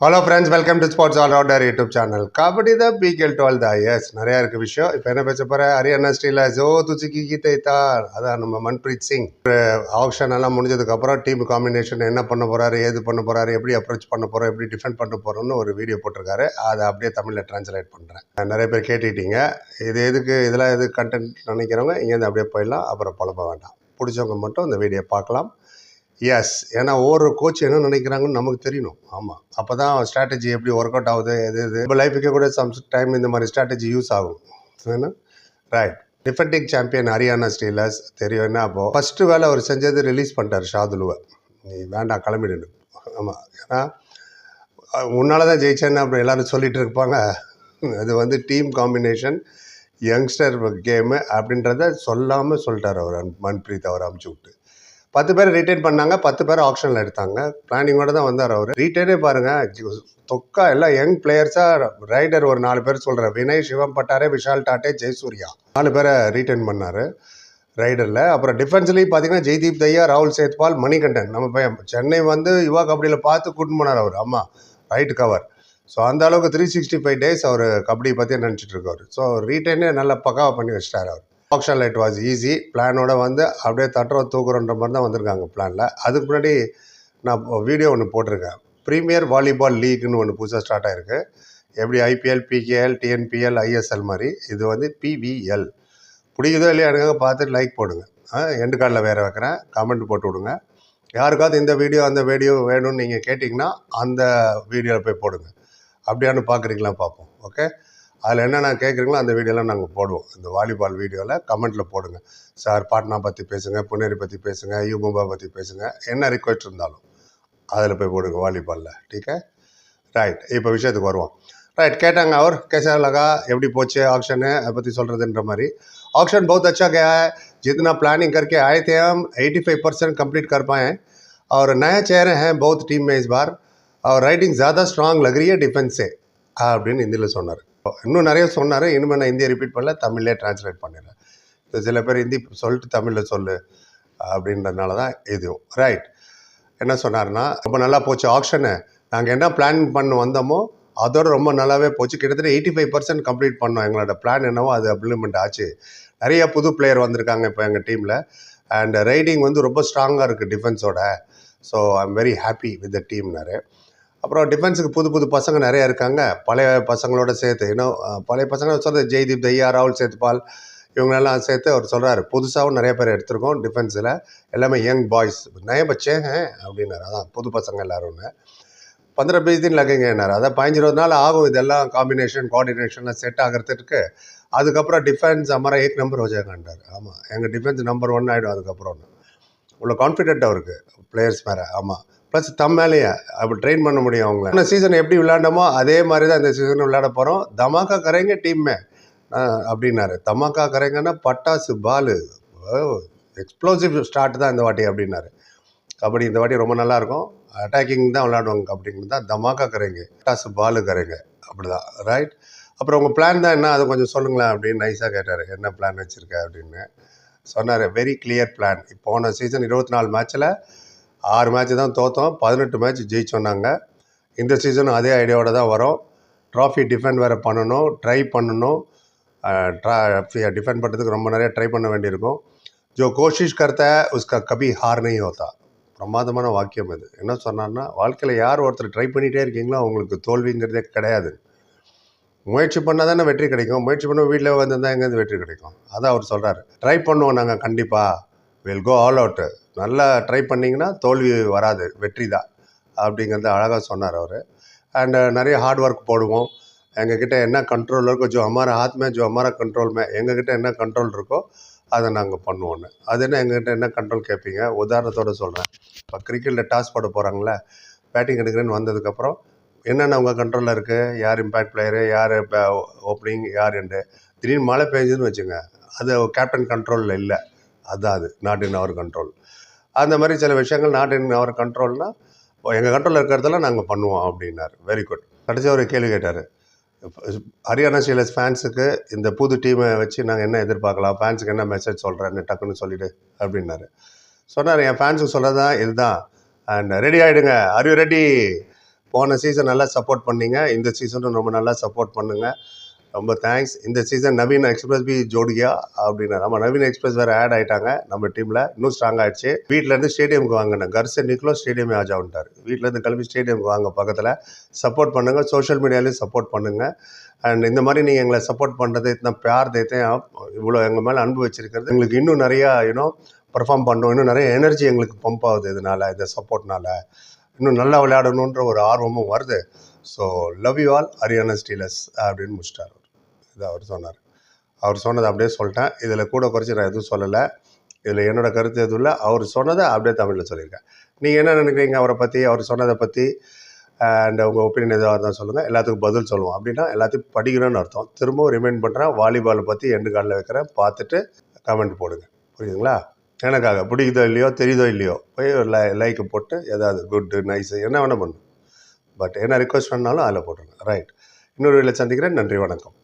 Hello friends welcome to sports all rounder YouTube channel kabaddi தான் PKL twelve தான். S நிறையா இருக்குது விஷயம். இப்போ என்ன பேச போகிற ஹரியானா ஸ்டீல ஜோ துச்சி கீதை தான் அதான் நம்ம மன்பிரீத் சிங் ஆப்ஷன் எல்லாம் முடிஞ்சதுக்கப்புறம் டீம் காம்பினேஷன் என்ன பண்ண போகிறாரு ஏது பண்ண போகிறாரு எப்படி அப்ரோச் பண்ண போகிறோம் எப்படி டிஃபெண்ட் பண்ண போகிறோம்னு ஒரு வீடியோ போட்டிருக்காரு. அதை அப்படியே தமிழில் ட்ரான்ஸ்லேட் பண்ணுறேன் நிறைய பேர் கேட்டுக்கிட்டீங்க இது எதுக்கு? இதெல்லாம் எது கண்டென்ட் நினைக்கிறவங்க இங்கேருந்து அப்படியே போயிடலாம். அப்புறம் புலம்ப வேண்டாம். பிடிச்சவங்க மட்டும் இந்த வீடியோ பார்க்கலாம். எஸ் ஏன்னா ஒவ்வொரு கோச் என்ன நினைக்கிறாங்கன்னு நமக்கு தெரியணும். ஆமாம் அப்போ தான் ஸ்ட்ராட்டஜி எப்படி ஒர்க் அவுட் ஆகுது எது இது இப்போ லைஃபுக்கே கூட சம் டைம் இந்த மாதிரி ஸ்ட்ராட்டஜி யூஸ் ஆகும். ஏன்னா right defending champion Haryana Steelers தெரியும் என்ன அப்போது ஃபஸ்ட்டு வேலை அவர் செஞ்சது ரிலீஸ் பண்ணிட்டார் ஷாதுலுவை. நீ வேண்டாம் கிளம்பிடு. ஆமாம் ஏன்னா உன்னால் தான் ஜெயிச்சேன்னு அப்புறம் எல்லோரும் சொல்லிட்டு இருப்பாங்க. அது வந்து டீம் காம்பினேஷன் யங்ஸ்டர் கேமு அப்படின்றத சொல்லாமல் சொல்லிட்டார் அவர். மன்பிரீத் அவர் அமுச்சு விட்டு. பத்து பேர் ரிட்டைன் பண்ணாங்க பத்து பேர் ஆப்ஷனில் எடுத்தாங்க. பிளானிங்கோட தான் வந்தார் அவர். ரீட்டைனே பாருங்கள் தொக்கா எல்லாம் யங் பிளேயர்ஸாக ரைடர் ஒரு நாலு பேர் சொல்கிறேன் வினய் சிவம் பட்டாரே விஷால் டாட்டே ஜெயசூர்யா. நாலு பேரை ரீட்டைன் பண்ணார் ரைடரில் அப்புறம் டிஃபென்ஸ்லேயும் பார்த்தீங்கன்னா ஜெய்தீப் தையா ராகுல் சேத்பால் மணிகண்டன். நம்ம பையன் சென்னை வந்து யுவா கபடியில் பார்த்து கூட்டின்னு போனார் அவர். ஆமாம் ரைட் கவர் ஸோ அந்த அளவுக்கு த்ரீ சிக்ஸ்டி ஃபைவ் டேஸ் அவர் கபடி பற்றி நினச்சிட்டு இருக்காரு. ஸோ ரீட்டைனே நல்லா பக்காவாக பண்ணி வச்சிட்டார் அவர். ஆப்ஷன் லைட் வாஸ் ஈஸி பிளானோட வந்து அப்படியே தட்டுறோம் தூக்குறோன்ற மாதிரி தான் வந்திருக்காங்க பிளானில் அதுக்கு முன்னாடி நான் வீடியோ ஒன்று போட்டிருக்கேன். ப்ரீமியர் வாலிபால் லீக்னு ஒன்று புதுசாக ஸ்டார்ட் ஆயிருக்கு. எப்படி ஐபிஎல் பிகேஎல் டிஎன்பிஎல் ஐஎஸ்எல் மாதிரி. இது வந்து பிவிஎல் பிடிக்குதோ இல்லையா எனக்கு பார்த்துட்டு லைக் போடுங்க. எண்டு கார்டில் வேறு வைக்கிறேன். கமெண்ட் போட்டு விடுங்க. யாருக்காவது இந்த வீடியோ அந்த வீடியோ வேணும்னு நீங்கள் கேட்டிங்கன்னா அந்த வீடியோவில் போய் போடுங்க. அப்படியான்னு பார்க்குறீங்களா பார்ப்போம். ஓகே அதில் என்னென்ன கேட்குறீங்களோ அந்த வீடியோலாம் நாங்கள் போடுவோம் இந்த வாலிபால் வீடியோவில் கமெண்ட்டில் போடுங்க சார் பாட்னா பற்றி பேசுங்க புனேரி பற்றி பேசுங்க யூமும்பா பற்றி பேசுங்க என்ன ரிக்வெஸ்ட் இருந்தாலும் அதில் போய் போடுங்க வாலிபாலில் டீக்கே ரைட் இப்போ விஷயத்துக்கு வருவோம் ரைட் கேட்டாங்க அவர் कैसा लगा எப்படி போச்சு ஆக்ஷனு அதை பற்றி சொல்கிறதுன்ற மாதிரி ऑक्शन बहुत अच्छा गया है जितना प्लानिंग करके आए थे हम 85 परसेंट कम्प्लीट कर पाए हैं और नए चेहरे हैं बहुत टीम में इस बार और राइटिंग ज़्यादा स्ट्रांग लग रही है डिफेंस से அப்படின்னு ஹிந்தியில் சொன்னார் இன்னும் நிறைய சொன்னார். இனிமேல் நான் ஹிந்தியை ரிப்பீட் பண்ணல தமிழ்லே டிரான்ஸ்லேட் பண்ணிடுறேன். இப்போ சில பேர் ஹிந்தி சொல்லிட்டு தமிழில் சொல்லு அப்படின்றதுனால தான் இதுவும் ரைட் என்ன சொன்னார்னா ரொம்ப நல்லா போச்சு ஆக்ஷனு நாங்கள் என்ன பிளான் பண்ண வந்தோமோ அதோட ரொம்ப நல்லாவே போச்சு. கிட்டத்தட்ட எயிட்டி ஃபைவ் பர்சன்ட் கம்ப்ளீட் பண்ணோம். எங்களோட பிளான் என்னவோ அது இம்ப்ளிமெண்ட் ஆச்சு. நிறைய புது பிளேயர் வந்திருக்காங்க இப்போ எங்கள் டீமில் அண்ட் ரைடிங் வந்து ரொம்ப ஸ்ட்ராங்காக இருக்குது டிஃபென்ஸோட so I am very happy with the டீம்னாரு அப்புறம் டிஃபென்ஸுக்கு புது புது பசங்க நிறைய இருக்காங்க. பழைய பசங்களோட சேர்த்து இன்னும் பழைய பசங்க சொல்கிறது ஜெய்தீப் தையா ராகுல் சேத்பால் இவங்களெல்லாம் சேர்த்து அவர் சொல்கிறாரு புதுசாகவும் நிறைய பேர் எடுத்திருக்கோம் டிஃபென்ஸில் எல்லாமே யங் பாய்ஸ் நய பச்சே அப்படின்னாரு. அதான் புது பசங்க எல்லாரும்னு பந்திர பீஸ் தின் லகைங்கன்னாரு அதான் பதினஞ்சு இருபது நாள் ஆகும் இதெல்லாம் காம்பினேஷன் கோஆர்டினேஷன்லாம் செட் ஆகிறதுக்கு. அதுக்கப்புறம் டிஃபென்ஸ் அமரா ஏக் நம்பர் வச்சாங்கன்றார் ஆமாம் எங்கள் டிஃபென்ஸ் நம்பர் ஒன் ஆகிடும் அதுக்கப்புறம் இவ்வளோ கான்ஃபிடென்ட் அவருக்கு. பிளேயர்ஸ் மேலே. ஆமாம் ப்ளஸ் தம் மேலேயே அப்படி ட்ரெயின் பண்ண முடியும் அவங்கள இந்த சீசன் எப்படி விளையாண்டோமோ அதே மாதிரி தான் இந்த சீசன் விளையாட போகிறோம் தமாக்கா கரைங்க டீம்மே அப்படின்னாரு. தமாக்கா கரைங்கன்னா பட்டாசு பாலு. எக்ஸ்ப்ளோசிவ் ஸ்டார்ட் தான் இந்த வாட்டி அப்படின்னாரு. கபடி இந்த வாட்டி ரொம்ப நல்லாயிருக்கும் அட்டாக்கிங் தான் விளையாடுவாங்க கபடின்னு தான். தமாக்கா கரைங்க பட்டாசு பாலு கரைங்க. அப்படிதான். ரைட் அப்புறம் உங்கள் பிளான் தான் என்ன? அதை கொஞ்சம் சொல்லுங்களேன் அப்படின்னு நைஸாக கேட்டார். என்ன பிளான் வச்சுருக்க அப்படின்னு. சொன்னார் வெரி கிளியர் பிளான் போன சீசன் இருபத்தி நாலு மேட்ச்சில் ஆறு மேட்ச் தான் தோற்றோம் பதினெட்டு மேட்ச் ஜெயித்தோம் நாங்கள் இந்த சீசனும் அதே ஐடியாவோட தான் வரோம். ட்ராஃபி டிஃபெண்ட் வேறு பண்ணணும் ட்ரை பண்ணணும். ட்ரா டிஃபெண்ட் பண்ணுறதுக்கு ரொம்ப நிறைய ட்ரை பண்ண வேண்டியிருக்கும். ஜோ கோஷிஷ் கர்த்தா உஸ்கா கபி ஹார் ஹோத்தா பிரமாதமான வாக்கியம் இது. என்ன சொன்னார்னா வாழ்க்கையில் யார் ஒருத்தர் ட்ரை பண்ணிகிட்டே இருக்கீங்களோ அவங்களுக்கு தோல்விங்கிறதே கிடையாது. முயற்சி பண்ணால் தானே வெற்றி கிடைக்கும். முயற்சி பண்ண வீட்டில் வந்திருந்தால் எங்கேருந்து வெற்றி கிடைக்கும்? அதான் அவர் சொல்கிறார் ட்ரை பண்ணுவோம் நாங்கள் கண்டிப்பாக வில் கோ ஆல் அவுட்டு நல்லா ட்ரை பண்ணிங்கன்னா தோல்வி வராது. வெற்றி தான் அப்படிங்கிறத அழகாக சொன்னார் அவர். அண்டு uh, நிறைய ஹார்ட் ஒர்க் போடுவோம். எங்ககிட்ட என்ன கண்ட்ரோல் இருக்கோ ஜோ அமாரா ஹாத் மே ஜோ அமாரா கண்ட்ரோல் மே எங்ககிட்ட என்ன கண்ட்ரோல் இருக்கோ அதை நாங்கள் பண்ணுவோன்னு அது என்ன எங்ககிட்ட என்ன கண்ட்ரோல் கேட்பீங்க? உதாரணத்தோடு சொல்கிறேன் இப்போ கிரிக்கெட்டில் டாஸ் போட போகிறாங்களே பேட்டிங் எடுக்கிறேன்னு வந்ததுக்கப்புறம் என்னென்ன உங்கள் கண்ட்ரோலில் இருக்குது யார் இம்பேக்ட் பிளேயரு யார் uh, ஓப்பனிங் யார் என்று திடீர்னு மழை பெஞ்சதுன்னு வச்சுங்க. அது கேப்டன் கண்ட்ரோலில் இல்லை. அதுதான் அது. நாட் இன் அவர் கண்ட்ரோல் அந்த மாதிரி சில விஷயங்கள் நாட் இன் அவர் கண்ட்ரோல்னால் எங்கள் கண்ட்ரோலில் இருக்கிறதெல்லாம் நாங்கள் பண்ணுவோம் அப்படின்னாரு. வெரி குட் கடைசி ஒரு கேள்வி கேட்டார். ஹரியானா ஸ்டீலர்ஸ் ஃபேன்ஸுக்கு இந்த புது டீமை வச்சு நாங்கள் என்ன எதிர்பார்க்கலாம்? ஃபேன்ஸுக்கு என்ன மெசேஜ் சொல்கிறேன்னு டக்குன்னு சொல்லிவிடு அப்படின்னாரு. சொன்னார் என் ஃபேன்ஸுக்கு சொல்கிறது தான் இதுதான். அண்ட் ரெடி ஆகிடுங்க ஆர் யூ ரெடி போன சீசன் நல்லா சப்போர்ட் பண்ணிங்க. இந்த சீசனும் ரொம்ப நல்லா சப்போர்ட் பண்ணுங்கள் ரொம்ப தேங்க்ஸ் இந்த சீசன் நவீன் எக்ஸ்பிரஸ் பி ஜோடியா அப்படின்னா நம்ம நவீன் எக்ஸ்பிரஸ் வேறு ஆட் ஆயிட்டாங்க. நம்ம டீமில் இன்னும் ஸ்ட்ராங் ஆயிடுச்சு. வீட்டிலேருந்து ஸ்டேடியமுக்கு வாங்கினேன். கர்ச நிக்கலோ ஸ்டேடியம் ஆஜா வந்துட்டார் வீட்டிலேருந்து கிளம்பி ஸ்டேடியமுக்கு வாங்க பக்கத்தில். சப்போர்ட் பண்ணுங்கள் சோஷியல் மீடியாலையும் சப்போர்ட் பண்ணுங்கள் அண்ட் இந்த மாதிரி நீங்கள் எங்களை சப்போர்ட் பண்ணுறது இத்தனை பியார் தேத்தே இவ்வளோ எங்கள் மேலே அன்பு வச்சிருக்கிறது. எங்களுக்கு இன்னும் நிறையா யூனோ பர்ஃபார்ம் பண்ணோம் இன்னும் நிறைய எனர்ஜி எங்களுக்கு பம்ப் ஆகுது இதனால் இந்த சப்போர்ட்னால இன்னும் நல்லா விளையாடணுன்ற ஒரு ஆர்வமும் வருது. So love you all Haryana Steelers அப்படின்னு முடிச்சிட்டார் இது அவர் சொன்னார். அவர் சொன்னதை அப்படியே சொல்லிட்டேன். இதில் கூட குறைச்சி நான் எதுவும் சொல்லலை. இதில் என்னோட கருத்து எதுவும் இல்லை. அவர் சொன்னதை அப்படியே தமிழில் சொல்லியிருக்கேன். நீங்கள் என்ன நினைக்கிறீங்க அவரை பற்றி அவர் சொன்னதை பற்றி அண்ட் உங்கள் ஒப்பீனியன் எதுவாக இருந்தால் சொல்லுங்கள் எல்லாத்துக்கும் பதில் சொல்லுவோம். அப்படின்னா எல்லாத்தையும் படிக்கணும்னு அர்த்தம். திரும்பவும் ரிமைண்ட் பண்ணுறேன் வாலிபாலை பற்றி எண்டு காலில் வைக்கிறேன். பார்த்துட்டு கமெண்ட் போடுங்க. புரியுதுங்களா? எனக்காக. பிடிக்குதோ இல்லையோ தெரியுதோ இல்லையோ போய் ஒரு லை லைக்கு போட்டு ஏதாவது குட்டு நைஸு என்ன வேணால் பண்ணும் பட் என்ன ரிக்வஸ்ட் பண்ணாலும் அதில் போட்டுருங்க. ரைட் இன்னொரு வீட்டில் சந்திக்கிறேன். நன்றி வணக்கம்.